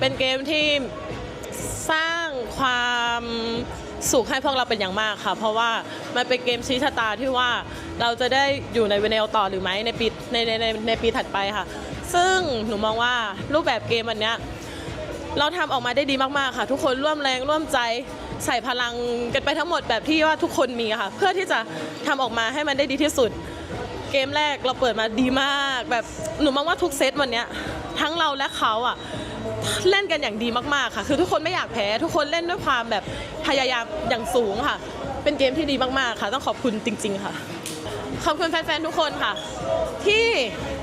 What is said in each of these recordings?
เป็นเกมที่สร้างความสุขให้พวกเราเป็นอย่างมากค่ะ เพราะว่ามันเป็นเกมชี้ชะตาที่ว่าเราจะได้อยู่ในเวเนลต่อหรือไม่ในปีในในในในปีถัดไปค่ะ ซึ่งหนูมองว่ารูปแบบเกมอันเนี้ยเราทำออกมาได้ดีมาก ๆ ค่ะ ทุกคนร่วมแรงร่วมใจใส่พลังกันไปทั้งหมดแบบที่ว่าทุกคนมีค่ะ เพื่อที่จะทำออกมาให้มันได้ดีที่สุด เกมแรกเราเปิดมาดีมาก แบบหนูมองว่าทุกเซตวันเนี้ยทั้งเราและเขาอะ เล่นกันอย่างดีมากๆค่ะ คือทุกคนไม่อยากแพ้ทุกคนเล่นด้วยความแบบพยายามอย่างสูงค่ะ เป็นเกมที่ดีมากๆค่ะ ต้องขอบคุณจริง ๆ ค่ะ ขอบคุณแฟนๆทุกคนค่ะ ที่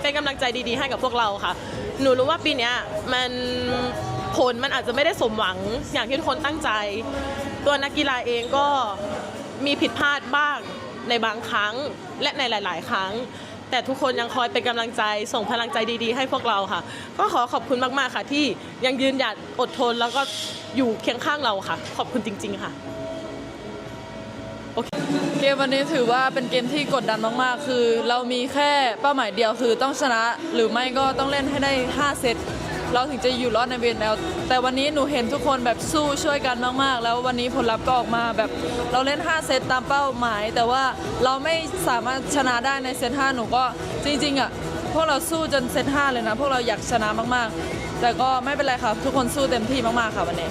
เป็นกำลังใจดีๆ ให้กับพวกเราค่ะ หนูรู้ว่าปีนี้มันผลมันอาจจะไม่ได้สมหวังอย่างที่ทุกคนตั้งใจ ตัวนักกีฬาเองก็มีผิดพลาดบ้างในบางครั้งและในหลาย ๆ ครั้ง แต่ทุกคนยังคอยเป็นกำลังใจ ส่งพลังใจดีๆ ให้พวกเราค่ะ ก็ขอขอบคุณมากๆค่ะ ที่ยังยืนหยัดอดทนแล้วก็อยู่เคียงข้างเราค่ะ ขอบคุณจริง ๆ ค่ะ เกมวันนี้ถือว่าเป็นเกมที่กดดันมากๆ คือ เรามีแค่เป้าหมายเดียวคือต้องชนะ หรือไม่ก็ต้องเล่นให้ได้ 5 เซต เราถึงจะอยู่รอดในเวนแล้ว แต่วันนี้หนูเห็นทุกคนแบบสู้ช่วยกันมากๆ แล้ววันนี้ผลลัพธ์ก็ออกมาแบบเราเล่น 5 เซตตามเป้าหมาย แต่ว่าเราไม่สามารถชนะได้ในเซต5หนูก็จริงๆอะพวกเราสู้จนเซต5เลยนะ พวกเราอยากชนะมากๆ แต่ก็ไม่เป็นไรค่ะทุกคนสู้เต็มที่มากๆค่ะวันนี้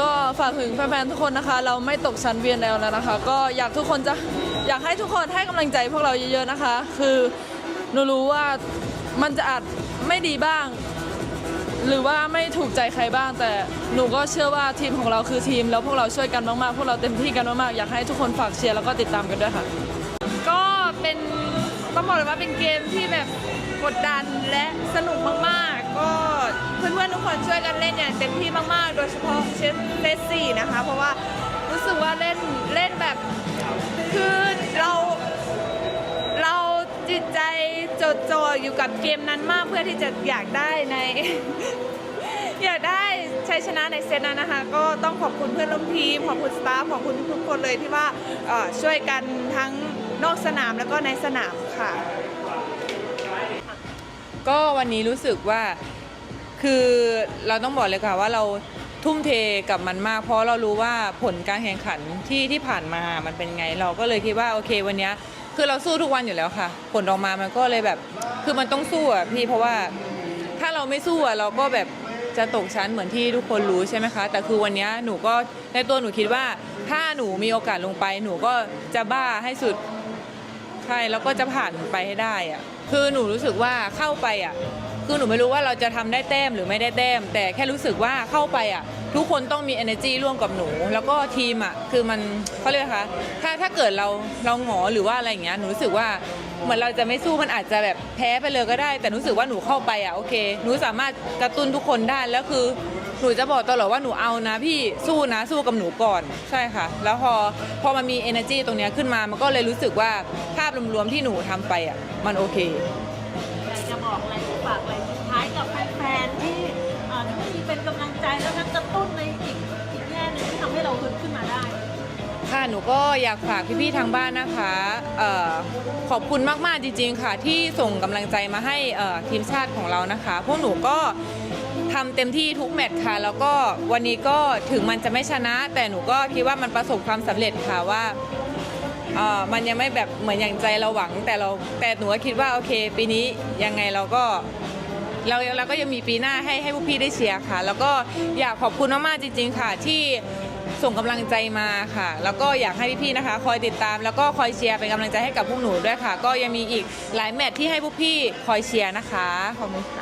ก็ฝากถึงแฟนๆทุกคนนะคะ เราไม่ตกชั้นเวียนแล้วนะคะ ก็อยากทุกคนจะอยากให้ทุกคนให้กำลังใจพวกเราเยอะๆนะคะ คือหนูรู้ว่ามันจะอาจไม่ดีบ้าง หรือว่าไม่ถูกใจใครบ้าง แต่หนูก็เชื่อว่าทีมของเราคือทีม แล้วพวกเราช่วยกันมากๆ พวกเราเต็มที่กันมากๆ อยากให้ทุกคนฝากเชียร์แล้วก็ติดตามกันด้วยค่ะ ก็เป็นต้องบอกเลยว่าเป็นเกมที่แบบกดดันและสนุกมากๆ ก็เพื่อนๆทุกคนช่วยกันเล่นอย่างเต็มที่มากๆ โดยเฉพาะเชสเลสซี่นะคะ เพราะว่ารู้สึกว่าเล่นเล่นแบบ ดจ่ออยู่กับเกมนั้นมากเพื่อที่จะอยากได้ใน อยากได้ชัยชนะในเซตนั้นนะคะ ก็ต้องขอบคุณเพื่อนร่วมทีมขอบคุณสตาฟขอบคุณทุกคนเลยที่ว่าเอ่อช่วยกันทั้งนอกสนามแล้วก็ในสนามค่ะ ก็วันนี้รู้สึกว่าคือเราต้องบอกเลยค่ะว่าเราทุ่มเทกับมันมาก เพราะเรารู้ว่าผลการแข่งขันที่ที่ผ่านมามันเป็นไง เราก็เลยคิดว่าโอเควันเนี้ย คือเราสู้ทุกวันอยู่แล้วค่ะ ผลออกมามันก็เลยแบบ คือมันต้องสู้อะพี่เพราะว่าถ้าเราไม่สู้อะเราก็แบบจะตกชั้นเหมือนที่ทุกคนรู้ใช่ไหมคะ แต่คือวันนี้หนูก็ในตัวหนูคิดว่าถ้าหนูมีโอกาสลงไป หนูก็จะบ้าให้สุดใช่แล้วก็จะผ่านไปให้ได้อะคือหนูรู้สึกว่าเข้าไปอะคือหนูไม่รู้ว่าเราจะทำได้แต้มหรือไม่ได้แต้ม แต่แค่รู้สึกว่าเข้าไปอะ ทุกคนต้องมี energy ร่วมกับหนู แล้วก็ทีมอะคือมันเขาเรียกคะถ้าถ้าเกิดเราเราหงอหรือว่าอะไรอย่างเงี้ยหนูรู้สึกว่าเหมือนเราจะไม่สู้มันอาจจะแบบแพ้ไปเลยก็ได้ แต่รู้สึกว่าหนูเข้าไปอะโอเค หนูสามารถกระตุ้นทุกคนได้แล้วคือหนูจะบอกตลอดว่าหนูเอานะพี่สู้นะสู้กับหนูก่อนใช่ค่ะ แล้วพอพอมันมี energy ตรงเนี้ยขึ้นมามันก็เลยรู้สึกว่าภาพรวมๆที่หนูทำไปอะมันโอเค อยากจะบอกอะไรฝากอะไร เป็นกำลังใจแล้วก็กระตุ้นในอีกอีกแง่หนึ่งที่ทำให้เราฮึดขึ้นมาได้ ค่ะ หนูก็อยากฝากพี่ๆทางบ้านนะคะเออขอบคุณมากๆจริง ๆ ค่ะ ที่ส่งกำลังใจมาให้เอ่อทีมชาติของเรานะคะ พวกหนูก็ทำเต็มที่ทุกแมตช์ค่ะ แล้วก็วันนี้ก็ถึงมันจะไม่ชนะ แต่หนูก็คิดว่ามันประสบความสำเร็จค่ะว่าเอ่อมันยังไม่แบบเหมือนอย่างใจเราหวังแต่เราแต่หนูก็คิดว่าโอเค ปีนี้ยังไงเราก็ เราเราก็ยังมีปีหน้าให้ให้พวกพี่ได้เชียร์ค่ะ แล้วก็อยากขอบคุณมากๆจริง ๆ ค่ะ ที่ส่งกำลังใจมาค่ะ แล้วก็อยากให้พี่ๆนะคะ คอยติดตาม แล้วก็คอยเชียร์เป็นกำลังใจให้กับพวกหนูด้วยค่ะ ก็ยังมีอีกหลายแมตช์ที่ให้พวกพี่คอยเชียร์นะคะขอบคุณค่ะ